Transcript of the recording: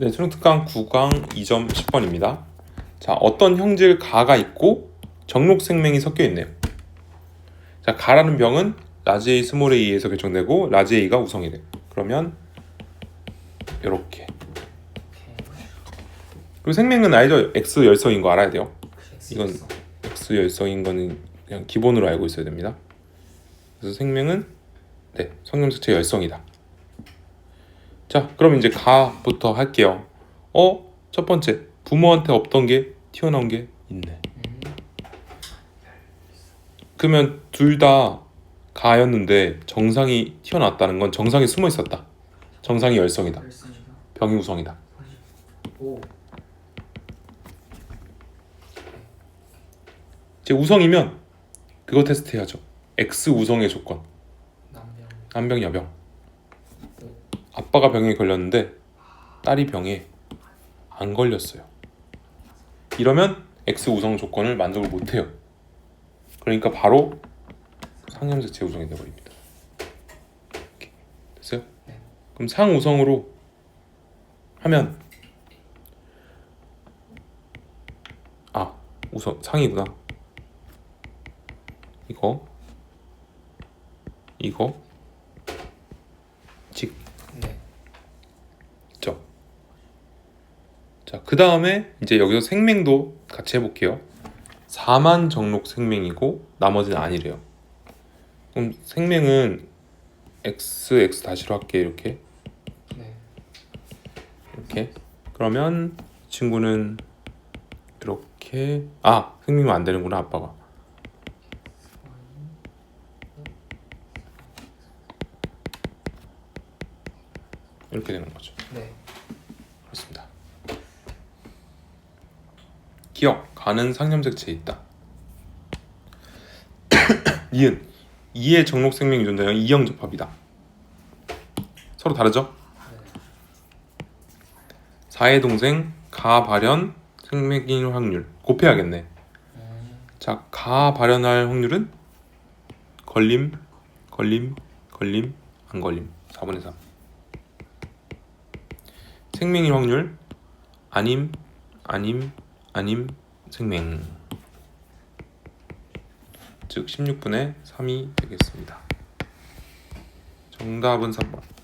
네, 수능특강 9강 2점 10번입니다. 자, 어떤 형질 가가 있고 정록 생명이 섞여 있네요. 자, 가라는 병은 라지 A, 스몰 A에서 결정되고 라지 A가 우성이 래. 그러면 이렇게. 그리고 생명은 알죠? X 열성인 거 알아야 돼요. 이건 X 열성인 거는 그냥 기본으로 알고 있어야 됩니다. 그래서 생명은 네, 성염색체 열성이다. 자, 그럼 이제 가부터 할게요. 어, 첫 번째 부모한테 없던 게 튀어나온 게 있네. 그러면 둘 다 가였는데 정상이 튀어나왔다는 건 정상이 숨어 있었다. 정상이 열성이다. 병이 우성이다. 오 이제 우성이면 그거 테스트 해야죠. X 우성의 조건. 남병 남병 여병. 아빠가 병에 걸렸는데 딸이 병에 안 걸렸어요. 이러면 X 우성 조건을 만족을 못해요. 그러니까 바로 상염색 재우성이 되어버립니다. 이렇게. 됐어요? 네. 그럼 상우성으로 하면 아 우성 상이구나. 이거 이거 직 네 있죠. 자, 그 다음에 이제 여기서 생명도 같이 해볼게요. 4만 정록 생명이고 나머지는 아니래요. 그럼 생명은 x x 다시로 할게 이렇게 네. 이렇게 그러면 이 친구는 이렇게 아 생명은 안 되는구나 아빠가 이렇게 되는 거죠. 네. 그렇습니다. 기억 가는 상염색체에 있다. 이은 이의 정록 생명 유전자형 이형 접합이다. 서로 다르죠? 사의 동생 가 발현 생맥인 확률 곱해야겠네. 음, 자, 가 발현할 확률은 걸림, 걸림, 걸림, 안 걸림. 4분의 3. 생명일 확률 아님, 아님, 아님, 생명. 즉 16분의 3이 되겠습니다. 정답은 3번.